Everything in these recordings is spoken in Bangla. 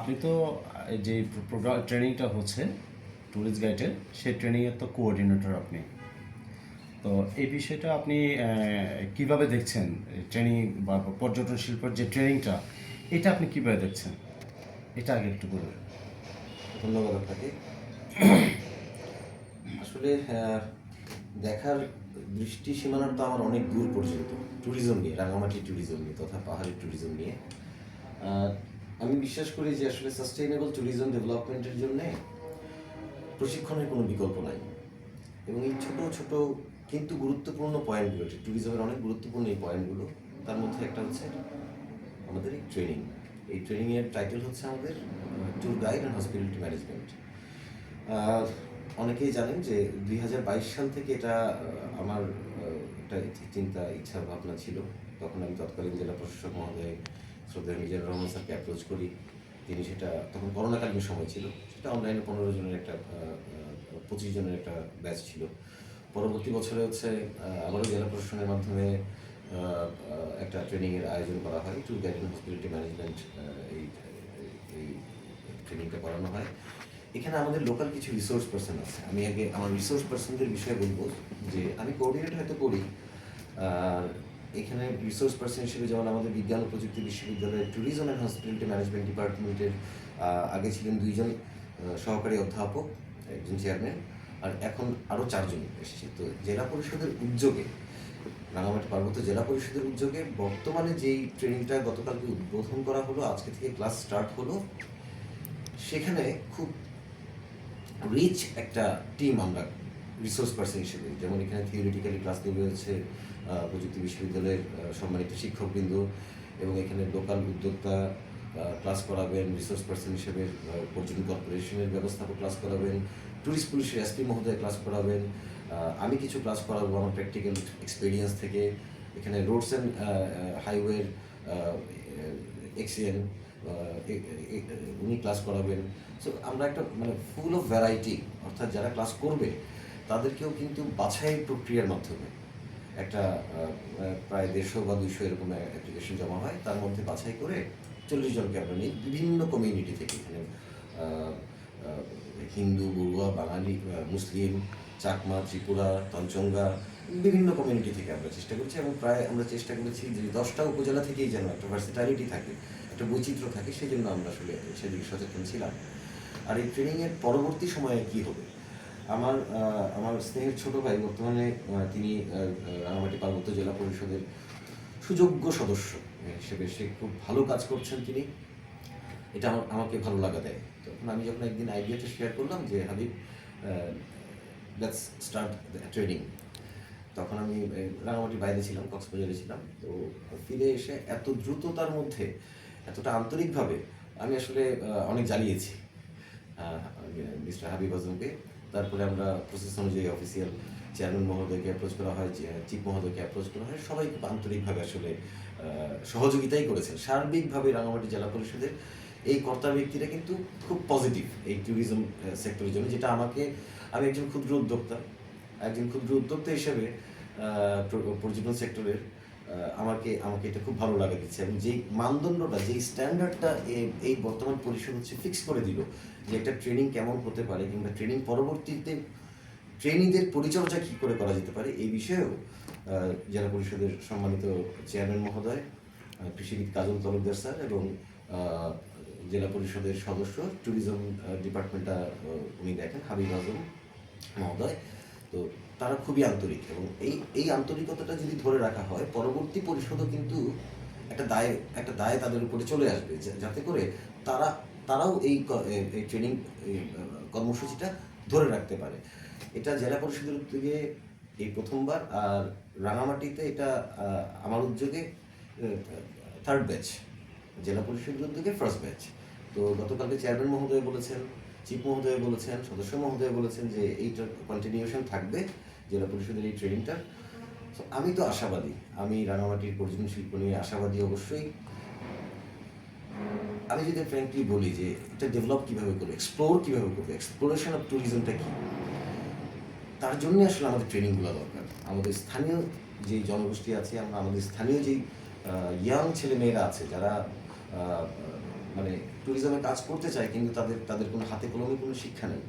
আপনি তো যে প্রোগ্রাম ট্রেনিংটা হচ্ছে ট্যুরিস্ট গাইডের সেই ট্রেনিংয়ের তো কোঅর্ডিনেটর আপনি। তো এই বিষয়টা আপনি কীভাবে দেখছেন? ট্রেনিং বা পর্যটন শিল্পের যে ট্রেনিংটা এটা আপনি কীভাবে দেখছেন? এটা আগে একটু বলবেন ধন্যবাদ আপনাকে। আসলে দেখার দৃষ্টি সীমানার তো আমার অনেক দূর পর্যন্ত। ট্যুরিজম নিয়ে, রাঙামাটি ট্যুরিজম নিয়ে তথা পাহাড়ি ট্যুরিজম নিয়ে। আমি বিশ্বাস করি যে আসলে সাস্টেইনেবল ট্যুরিজম ডেভেলপমেন্টের জন্যে প্রশিক্ষণের কোনো বিকল্প নাই। এবং এই ছোট ছোট, কিন্তু গুরুত্বপূর্ণ পয়েন্টগুলো ট্যুরিজমের অনেক গুরুত্বপূর্ণ এই পয়েন্টগুলো তার মধ্যে একটা হচ্ছে আমাদের এই ট্রেনিং এই ট্রেনিংয়ের টাইটেল হচ্ছে আমাদের tour guide and hospitality management অনেকেই জানেন যে দুই হাজার বাইশ সাল থেকে এটা আমার একটা চিন্তা, ইচ্ছা, ভাবনা ছিল। তখন আমি তৎকালীন জেলা প্রশাসক মহোদয় শ্রদ্ধেয় মিজানুর রহমান স্যারকে অ্যাপ্রোচ করি। তিনি সেটা তখন করোনাকালীন সময় ছিল। সেটা অনলাইনে পনেরো জনের একটা পঁচিশ জনের একটা ব্যাচ ছিল। পরবর্তী বছরে হচ্ছে আহ, আবারও জেলা প্রশাসনের মাধ্যমে একটা ট্রেনিংয়ের আয়োজন করা হয়। ট্যুর গাইড হসপিটালিটি ম্যানেজমেন্ট এই এই ট্রেনিংটা করানো হয়। এখানে আমাদের লোকাল কিছু রিসোর্স পার্সন আছে। আমি আগে আমার রিসোর্স পার্সনদের বিষয়ে বলব যে আমি কোঅর্ডিনেট হয়তো করি এখানে রিসোর্স পার্সন হিসেবে যেমন আমাদের বিজ্ঞান প্রযুক্তি বিশ্ববিদ্যালয়ের ট্যুরিজম অ্যান্ড হসপিটালিটি ম্যানেজমেন্ট ডিপার্টমেন্টের আগে ছিলেন দুইজন সহকারী অধ্যাপক একজন চেয়ারম্যান আর এখন আরও চারজন এসেছে। তো জেলা পরিষদের উদ্যোগে রাঙামাটি পার্বত্য জেলা পরিষদের উদ্যোগে বর্তমানে যেই ট্রেনিংটা গতকালকে উদ্বোধন করা হলো আজকে থেকে ক্লাস স্টার্ট হলো সেখানে খুব রিচ একটা টিম আমরা রিসোর্স পার্সন হিসেবে যেমন এখানে থিওরিটিক্যালি ক্লাস হচ্ছে আহ, প্রযুক্তি বিশ্ববিদ্যালয়ের সম্মানিত শিক্ষকবৃন্দ এবং এখানে লোকাল উদ্যোক্তা ক্লাস করাবেন রিসোর্স পার্সন হিসেবে পর্যটন কর্পোরেশনের ব্যবস্থাপক ক্লাস করাবেন ট্যুরিস্ট পুলিশের এসপি মহোদয় ক্লাস করাবেন। আমি কিছু ক্লাস করাবো আমার প্র্যাকটিক্যাল এক্সপিরিয়েন্স থেকে। এখানে রোডস অ্যান্ড হাইওয়ের এক্সিডেন্ট উনি ক্লাস করাবেন। সো আমরা একটা মানে ফুল অফ ভ্যারাইটি অর্থাৎ যারা ক্লাস করবে, তাদেরকেও কিন্তু বাছাই প্রক্রিয়ার মাধ্যমে একটা প্রায় দেড়শো বা দুইশো এরকম অ্যাপ্লিকেশন জমা হয়। তার মধ্যে বাছাই করে চল্লিশ জনকে আমরা নিই। বিভিন্ন কমিউনিটি থেকে এখানে হিন্দু, বড়ুয়া, বাঙালি মুসলিম, চাকমা, ত্রিপুরা, তঞ্চঙ্গা, বিভিন্ন কমিউনিটি থেকে আমরা চেষ্টা করছি এবং প্রায় আমরা চেষ্টা করেছি যে দশটা উপজেলা থেকেই যেন একটা ভার্সিটালিটি থাকে, একটা বৈচিত্র্য থাকে সেই জন্য আমরা আসলে সেদিকে সচেতন ছিলাম। আর এই ট্রেনিংয়ের পরবর্তী সময়ে কী হবে? আমার আমার স্নেহের ছোট ভাই বর্তমানে তিনি রাঙামাটি পার্বত্য জেলা পরিষদের সুযোগ্য সদস্য। হিসেবে সে খুব ভালো কাজ করছেন তিনি। এটা আমার, আমাকে ভালো লাগা দেয়। তখন আমি যখন একদিন আইডিয়াটা শেয়ার করলাম যে, হাবিব লেটস স্টার্ট ট্রেনিং তখন আমি রাঙামাটির বাইরে ছিলাম, কক্সবাজারে ছিলাম। তো ফিরে এসে এত দ্রুততার মধ্যে, এতটা আন্তরিকভাবে আমি আসলে অনেক জ্বালিয়েছি। মিস্টার হাবিব আজমকে। তারপরে আমরা প্রসেস অনুযায়ী অফিসিয়াল চেয়ারম্যান মহোদয়কে অ্যাপ্রোচ করা হয় চিফ মহোদয়কে অ্যাপ্রোচ করা হয়। সবাই খুব আন্তরিকভাবে আসলে সহযোগিতাই করেছেন। সার্বিকভাবে রাঙামাটি জেলা পরিষদের এই কর্তা ব্যক্তিরা কিন্তু খুব পজিটিভ এই ট্যুরিজম সেক্টরের জন্য, যেটা আমাকে, আমি একজন ক্ষুদ্র উদ্যোক্তা। একজন ক্ষুদ্র উদ্যোক্তা হিসেবে পর্যটন সেক্টরের আমাকে আমাকে এটা খুব ভালো লাগা দিচ্ছে। এবং যেই মানদণ্ডটা, যেই স্ট্যান্ডার্ডটা এই বর্তমান পরিষদ হচ্ছে ফিক্স করে দিল যে একটা ট্রেনিং কেমন হতে পারে কিংবা ট্রেনিং পরবর্তীতে ট্রেনিংদের পরিচর্যা কী করে করা যেতে পারে, এই বিষয়েও জেলা পরিষদের সম্মানিত চেয়ারম্যান মহোদয় কৃষিবিদ কাজল তলবদার স্যার এবং জেলা পরিষদের সদস্য ট্যুরিজম ডিপার্টমেন্টটা উনি দেখেন, হাবিব আজম মহোদয়। তো তারা খুবই আন্তরিক এবং এই এই আন্তরিকতাটা যদি ধরে রাখা হয়, পরবর্তী পরিষদও কিন্তু একটা দায় একটা দায় তাদের উপরে চলে আসবে। যাতে করে তারা, তারাও এই ট্রেনিং কর্মসূচিটা ধরে রাখতে পারে। এটা জেলা পরিষদের উদ্যোগে এই প্রথমবার আর রাঙামাটিতে এটা আমার উদ্যোগে থার্ড ব্যাচ জেলা পরিষদের উদ্যোগে ফার্স্ট ব্যাচ তো গতকালকে চেয়ারম্যান মহোদয় বলেছেন চিফ মহোদয় বলেছেন, সদস্য মহোদয় বলেছেন যে এইটার কন্টিনিউশন থাকবে। জেলা পরিষদের এই ট্রেনিংটা। তো আমি তো আশাবাদী। আমি রাঙামাটির পর্যটন শিল্প নিয়ে আশাবাদী অবশ্যই। আমি যদি ফ্র্যাঙ্কলি বলি যে, এটা ডেভেলপ কীভাবে করবে এক্সপ্লোর কীভাবে করবে এক্সপ্লোরেশন অফ ট্যুরিজমটা কী? তার জন্য আসলে আমাদের ট্রেনিংগুলো দরকার। আমাদের স্থানীয় যে জনগোষ্ঠী আছে, আমরা আমাদের স্থানীয় যেই ইয়াং ছেলে মেয়েরা আছে, যারা মানে ট্যুরিজমে কাজ করতে চায়, কিন্তু তাদের তাদের কোনো হাতে কলমে কোনো শিক্ষা নেই।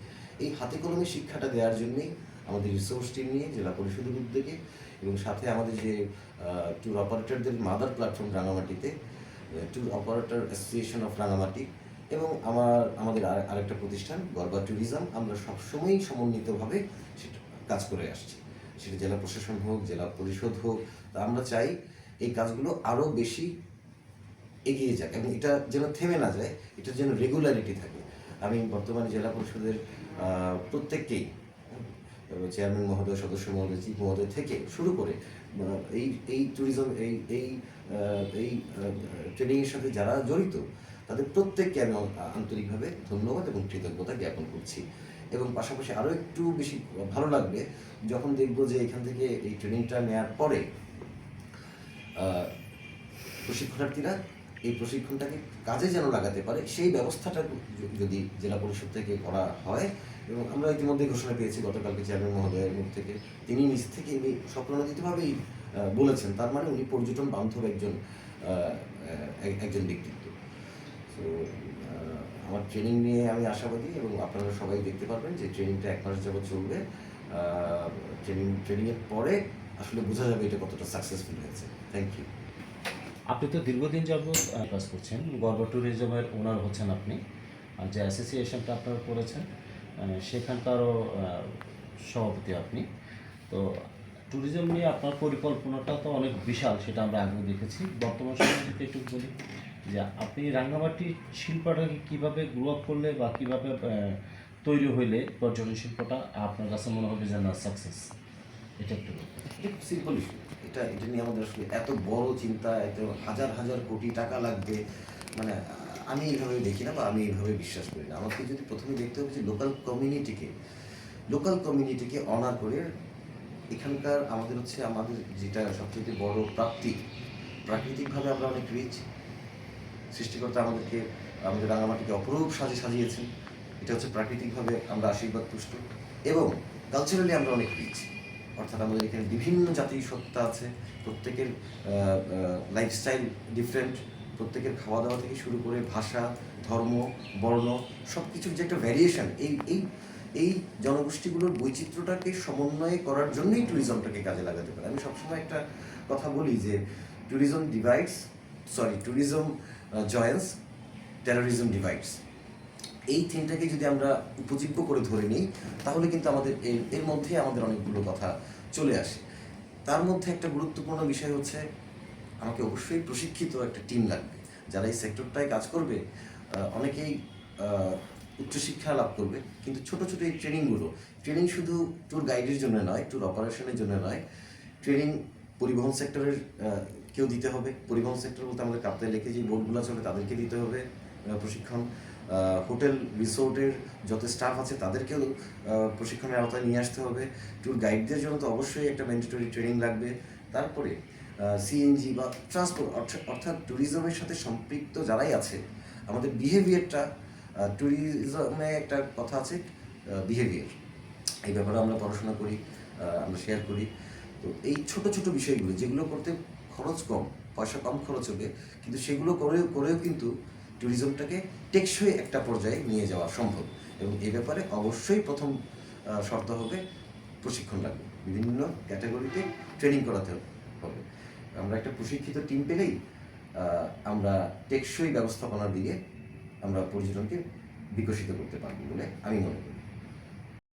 এই হাতে কলমে শিক্ষাটা দেওয়ার জন্যই আমাদের রিসোর্স টিম নিয়ে জেলা পরিষদের উদ্যোগে এবং সাথে আমাদের যে ট্যুর অপারেটরদের মাদার প্ল্যাটফর্ম রাঙামাটিতে tour operator association of Rangamati এবং আমার আমাদের আর- আরেকটা প্রতিষ্ঠান গরবা ট্যুরিজম আমরা সবসময়ই সমন্বিতভাবে সেটা কাজ করে আসছি। সেটা জেলা প্রশাসন হোক জেলা পরিষদ হোক তা আমরা চাই এই কাজগুলো আরও বেশি এগিয়ে যাক এবং এটা যেন থেমে না যায় এটা যেন রেগুলারিটি থাকে। আমি বর্তমানে জেলা পরিষদের আহ, চেয়ারম্যান মহোদয়, সদস্য মহোদয়, চিফ মহোদয় থেকে শুরু করে এই এই ট্যুরিজম এই এই এই ট্রেনিংয়ের সাথে যারা জড়িত, তাদের প্রত্যেককে আমি আন্তরিকভাবে ধন্যবাদ এবং কৃতজ্ঞতা জ্ঞাপন করছি। এবং পাশাপাশি আরও একটু বেশি ভালো লাগবে, যখন দেখব যে এখান থেকে এই ট্রেনিংটা নেওয়ার পরে প্রশিক্ষণার্থীরা এই প্রশিক্ষণটাকে কাজে যেন লাগাতে পারে, সেই ব্যবস্থাটা যদি জেলা পরিষদ থেকে করা হয় এবং আমরা ইতিমধ্যে ঘোষণা পেয়েছি গতকালকে চেয়ারম্যান মহোদয়ের মুখ থেকে। তিনি নিজ থেকে উনি স্বপ্নদিতভাবেই বলেছেন। তার মানে উনি পর্যটন বান্ধব একজন একজন ব্যক্তিত্ব। তো আমার ট্রেনিং নিয়ে আমি আশাবাদী এবং আপনারা সবাই দেখতে পারবেন যে ট্রেনিংটা এক মাস যাবত চলবে। ট্রেনিং ট্রেনিংয়ের পরে আসলে বোঝা যাবে এটা কতটা সাকসেসফুল হয়েছে। থ্যাংক ইউ আপনি তো দীর্ঘদিন যাবৎ কাজ করছেন। গর্ব ট্যুরিজমের ওনার হচ্ছেন আপনি। যে অ্যাসোসিয়েশনটা আপনারা করেছেন সেখানকারও সভাপতি আপনি। তো ট্যুরিজম নিয়ে আপনার পরিকল্পনাটা তো অনেক বিশাল, সেটা আমরা আগে দেখেছি। বর্তমান সময় যদি একটু বলি, যে আপনি রাঙ্গামাটি শিল্পটাকে কীভাবে গ্রো আপ করলে বা কীভাবে তৈরি হইলে পর্যটন শিল্পটা আপনার কাছে মনে হবে যে না সাকসেস এটা একটু সিম্পল এটা এটা নিয়ে আমাদের আসলে এত বড় চিন্তা, এত হাজার হাজার কোটি টাকা লাগবে। মানে আমি এইভাবে দেখি না বা আমি এইভাবে বিশ্বাস করি না। আমাকে যদি প্রথমে দেখতে হবে যে লোকাল কমিউনিটিকে লোকাল কমিউনিটিকে অনার করে এখানকার আমাদের হচ্ছে আমাদের যেটা সবচেয়ে বড় প্রাপ্তি, প্রাকৃতিকভাবে আমরা অনেক রিচ সৃষ্টিকর্তা আমাদেরকে, আমাদের রাঙামাটিকে অপরূপ সাজে সাজিয়েছেন। এটা হচ্ছে প্রাকৃতিকভাবে আমরা আশীর্বাদ তুষ্ট এবং কালচারালি আমরা অনেক রিচ অর্থাৎ আমাদের এখানে বিভিন্ন জাতি সত্তা আছে, প্রত্যেকের লাইফস্টাইল ডিফারেন্ট প্রত্যেকের খাওয়া দাওয়া থেকে শুরু করে ভাষা, ধর্ম, বর্ণ সব কিছুর যে একটা ভ্যারিয়েশন এই এই এই জনগোষ্ঠীগুলোর বৈচিত্র্যটাকে সমন্বয় করার জন্যই ট্যুরিজমটাকে কাজে লাগাতে পারে। আমি সবসময় একটা কথা বলি যে tourism divides sorry tourism joins terrorism divides এই তিনটাকে যদি আমরা উপজীব্য করে ধরে নিই, তাহলে কিন্তু আমাদের এর এর মধ্যে আমাদের অনেকগুলো কথা চলে আসে। তার মধ্যে একটা গুরুত্বপূর্ণ বিষয় হচ্ছে আমাকে অবশ্যই প্রশিক্ষিত একটা টিম লাগবে। যারা এই সেক্টরটায় কাজ করবে অনেকেই উচ্চশিক্ষা লাভ করবে। কিন্তু ছোট ছোট এই ট্রেনিংগুলো ট্রেনিং শুধু ট্যুর গাইডের জন্য নয় ট্যুর অপারেশনের জন্য নয় ট্রেনিং পরিবহন সেক্টরের কেউ দিতে হবে। পরিবহন সেক্টর বলতে আমাদের কাপ্তাই লেখে যে বোর্ডগুলো চলে তাদেরকে দিতে হবে প্রশিক্ষণ। হোটেল রিসোর্টের যত স্টাফ আছে, তাদেরকেও প্রশিক্ষণের আওতায় নিয়ে আসতে হবে। ট্যুর গাইডদের জন্য তো অবশ্যই একটা ম্যান্ডেটরি ট্রেনিং লাগবে। তারপরে সিএনজি বা ট্রান্সপোর্ট অর্থাৎ ট্যুরিজমের সাথে সম্পৃক্ত যারাই আছে, আমাদের বিহেভিয়ারটা ট্যুরিজমে একটা কথা আছে বিহেভিয়ার এই ব্যাপারে আমরা পড়াশোনা করি আমরা শেয়ার করি। তো এই ছোট ছোট বিষয়গুলো, যেগুলো করতে খরচ কম, পয়সা কম খরচ হবে, কিন্তু সেগুলো করেও করেও কিন্তু ট্যুরিজমটাকে টেকসই একটা পর্যায়ে নিয়ে যাওয়া সম্ভব। এবং এ ব্যাপারে অবশ্যই প্রথম শর্ত হবে প্রশিক্ষণ লাগবে। বিভিন্ন ক্যাটাগরিতে ট্রেনিং করাতে হবে। আমরা একটা প্রশিক্ষিত টিম পেলেই আমরা টেকসই ব্যবস্থাপনার দিকে আমরা পর্যটনকে বিকশিত করতে পারব বলে আমি মনে করি।